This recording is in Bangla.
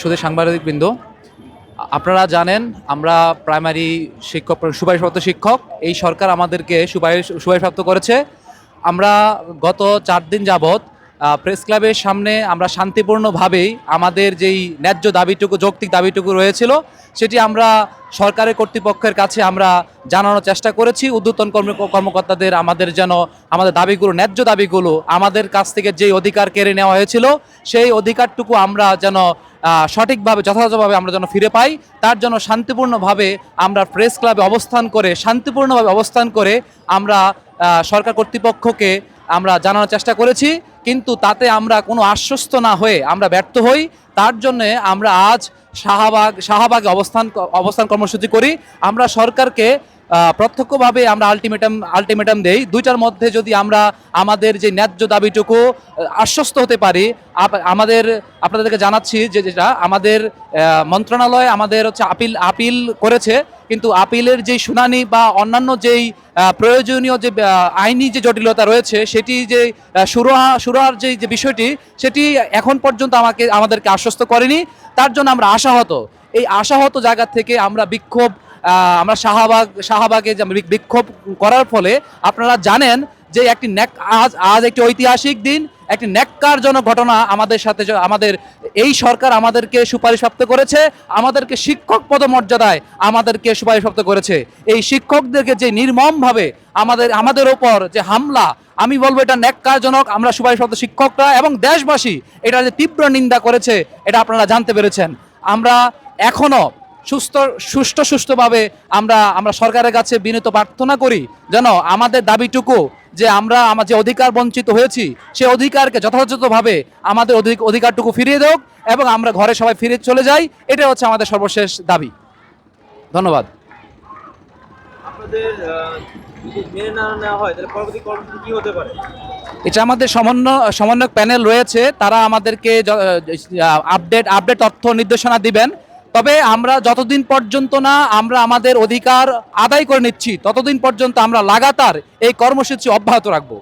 শুধু সাংবাদিকবৃন্দ, আপনারা জানেন আমরা প্রাইমারি শিক্ষক, সুপারিশপ্রাপ্ত শিক্ষক, এই সরকার আমাদেরকে সুপারিশ সুপারিশপ্রাপ্ত করেছে। আমরা গত চার দিন যাবৎ প্রেস ক্লাবের সামনে আমরা শান্তিপূর্ণভাবেই আমাদের যেই ন্যায্য দাবিটুকু, যৌক্তিক দাবিটুকু রয়েছিল, সেটি আমরা সরকারের কর্তৃপক্ষের কাছে আমরা জানানোর চেষ্টা করেছি। উদ্যতন কর্ম, কর্মকর্তাদের আমাদের যেন, আমাদের দাবিগুলো, ন্যায্য দাবিগুলো আমাদের কাছ থেকে যেই অধিকার কেড়ে নেওয়া হয়েছিল, সেই অধিকারটুকু আমরা যেন সঠিকভাবে, যথাযথভাবে আমরা যেন ফিরে পাই। তার জন্য শান্তিপূর্ণভাবে আমরা প্রেস ক্লাবে অবস্থান করে, শান্তিপূর্ণভাবে অবস্থান করে আমরা সরকার কর্তৃপক্ষকে আমরা জানানোর চেষ্টা করেছি, কিন্তু তাতে আমরা কোনো আশ্বস্ত না হয়ে আমরা ব্যর্থ হই। তার জন্যে আমরা আজ শাহবাগ শাহবাগে অবস্থান অবস্থান কর্মসূচি করি। আমরা সরকারকে প্রত্যক্ষভাবে আমরা আলটিমেটাম আলটিমেটাম দেই। দুইটার মধ্যে যদি আমরা আমাদের যে ন্যায্য দাবিটুকু আশ্বস্ত হতে পারি আমাদের, আপনাদেরকে জানাচ্ছি যে যেটা, আমাদের মন্ত্রণালয় আমাদের হচ্ছে আপিল আপিল করেছে, কিন্তু আপিলের যেই শুনানি বা অন্যান্য যেই প্রয়োজনীয় যে আইনি যে জটিলতা রয়েছে, সেটি যে সুরাহা সুরাহার যে যে বিষয়টি, সেটি এখন পর্যন্ত আমাকে, আমাদেরকে আশ্বস্ত করেনি। তার জন্য আমরা আশাহত। এই আশাহত জায়গা থেকে আমরা বিক্ষোভ আমরা শাহবাগ শাহবাগে বিক্ষোভ করার ফলে আপনারা জানেন যে একটি ন্যাক আজ আজ একটি ঐতিহাসিক দিন, একটি ন্যাক্কারজনক ঘটনা আমাদের সাথে আমাদের এই সরকার আমাদেরকে সুপারিশপ্রাপ্ত করেছে, আমাদেরকে শিক্ষক পদমর্যাদায় আমাদেরকে সুপারিশপ্রাপ্ত করেছে। এই শিক্ষকদেরকে যে নির্মমভাবে আমাদের আমাদের ওপর যে হামলা, আমি বলব এটা ন্যাক্কারজনক, আমরা সুপারিশপ্রাপ্ত শিক্ষকরা এবং দেশবাসী এটা যে তীব্র নিন্দা করেছে, এটা আপনারা জানতে পেরেছেন। আমরা এখনও সুস্থ সুষ্ঠু সুষ্ঠুভাবে আমরা আমরা সরকারের কাছে বিনীত প্রার্থনা করি যেন আমাদের দাবিটুকু যে আমরা আমার যে অধিকার বঞ্চিত হয়েছি সে অধিকারকে যথাযথভাবে আমাদের অধিক অধিকারটুকু ফিরিয়ে দেওক এবং আমরা ঘরে সবাই ফিরে চলে যাই। এটা হচ্ছে আমাদের সর্বশেষ দাবি। ধন্যবাদ। এটা আমাদের সমন্বয় সমন্বয়ক প্যানেল রয়েছে। তারা আমাদেরকে আপডেট আপডেট তথ্য নির্দেশনা দিবেন। তবে আমরা যতদিন পর্যন্ত না আমরা আমাদের অধিকার আদায় করে নিচ্ছি, ততদিন পর্যন্ত আমরা লাগাতার এই কর্মসূচি অব্যাহত রাখব।